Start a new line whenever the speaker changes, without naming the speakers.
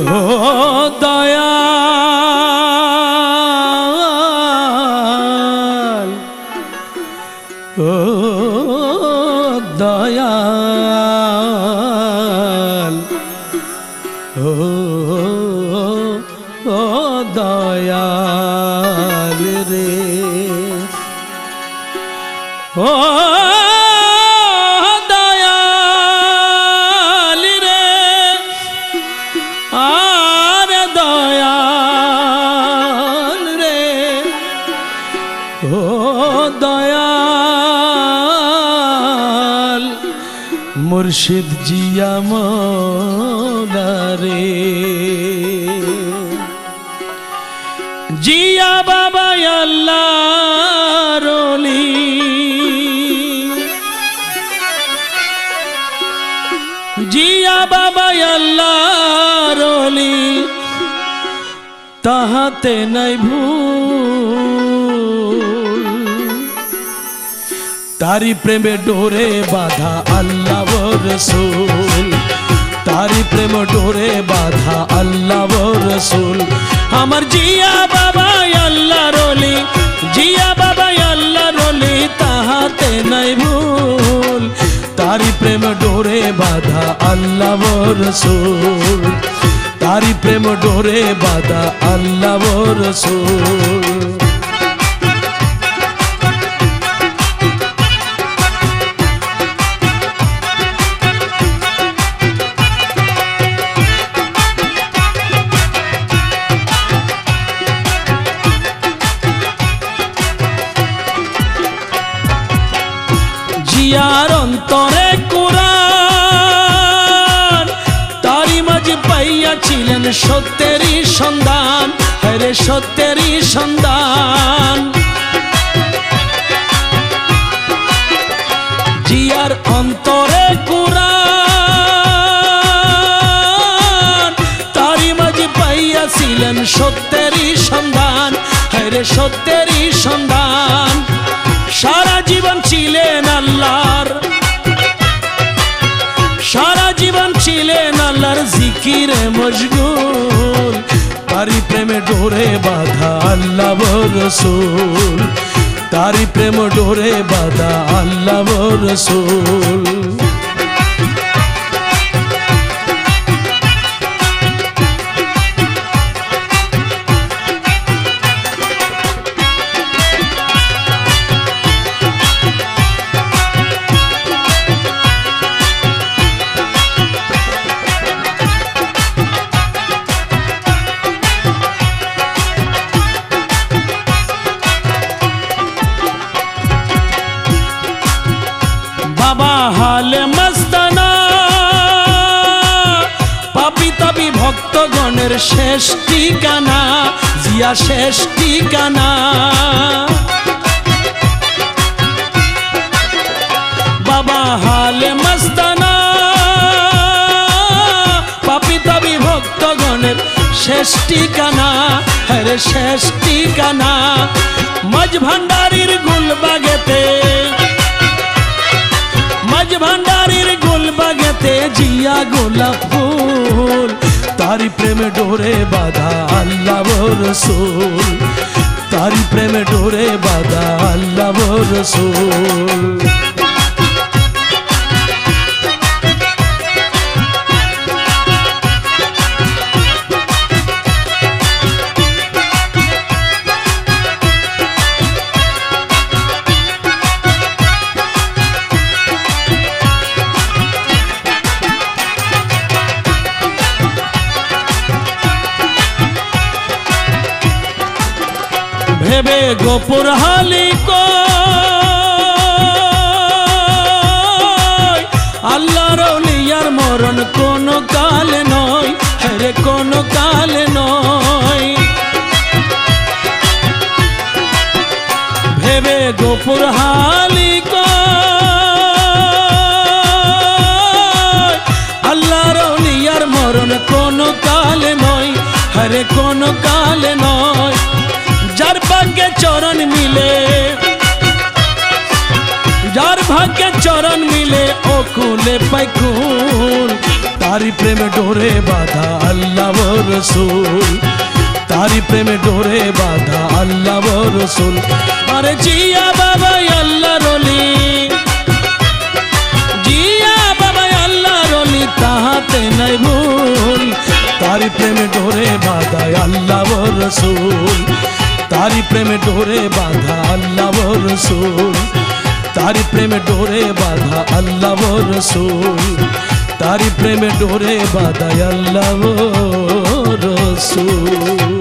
ও দয়াল ও দয়াল ও ও দয়াল রে। ও মুর্শিদ জিয়া রে জিয়া বাবা আল্লাহ রলি জিয়া বাবা আল্লাহ রলি তাহাতে নাই ভুল তারি প্রেমে ডোরে বাধা আল্লাহ রসুল। তারি প্রেম ডোরে বাধা আল্লাহ রসুল। আমার জিয়া বাবা আল্লাহ রলি জিয়া বাবা আল্লাহ রলি তাহাতে নাই ভুল। তারি প্রেম ডোরে বাধা আল্লাহ রসুল। তারি প্রেম ডোরে বাধা আল্লাহ রসুল। অন্তরে কোরআন। তারি মাঝে পাইয়াছিলেন সত্যেরই সন্ধান। হরে সত্যেরই সন্ধান। জিয়ার অন্তরে কোরআন। তারি মাঝে পাইয়াছিলেন সত্যেরই সন্ধান। হরে সত্যেরই আল্লাহর মজগুল তারি প্রেমে ডোরে বাধা আল্লাহ রসুল। তারি প্রেম ডোরে বাধা আল্লাহ রসুল। তাবি ভক্তগণের শেষ ঠিকানা, জিয়া শেষ ঠিকানা। বাবা হালে মস্তানা, পাপি তাবি ভক্তগণের শেষ ঠিকানা, হরে শেষ ঠিকানা। মাঝ ভান্ডারির গুলবাগেতে, মাঝ ভান্ডারির গোলবাগেতে জিয়া গোলাপ ফুল তারি প্রেমে ডোরে বাধা আল্লাহ রসুল। তারি প্রেমে ডোরে বাধা আল্লাহ রসুল। ভেবে গোপুর হালি আল্লাহ রলিয়ার মরণ কোন কাল নয়, হরে কোন কাল নয়। ভেবে গোপুর হালি ভাগ্যে চরণ মিলে। যার ভাগ্যে চরণ মিলে, ও কুলে পাইকুল তারি প্রেমে ডোরে বাধা আল্লাহ রসুল। তারি প্রেমে ডোরে বাধা আল্লাহ রসুল। আরে জিয়া বাবা আল্লাহ রলি জিয়া বাবা আল্লাহ রলি তাহাতে নাই ভুল। তারি প্রেমে ডোরে বাধা আল্লাহ রসুল। তারি প্রেমে ডোরে বাধা আল্লাহ রসুল তারি প্রেমে ডোরে বাধা আল্লাহ রসুল তারি প্রেমে ডোরে বাধা আল্লাহ রসুল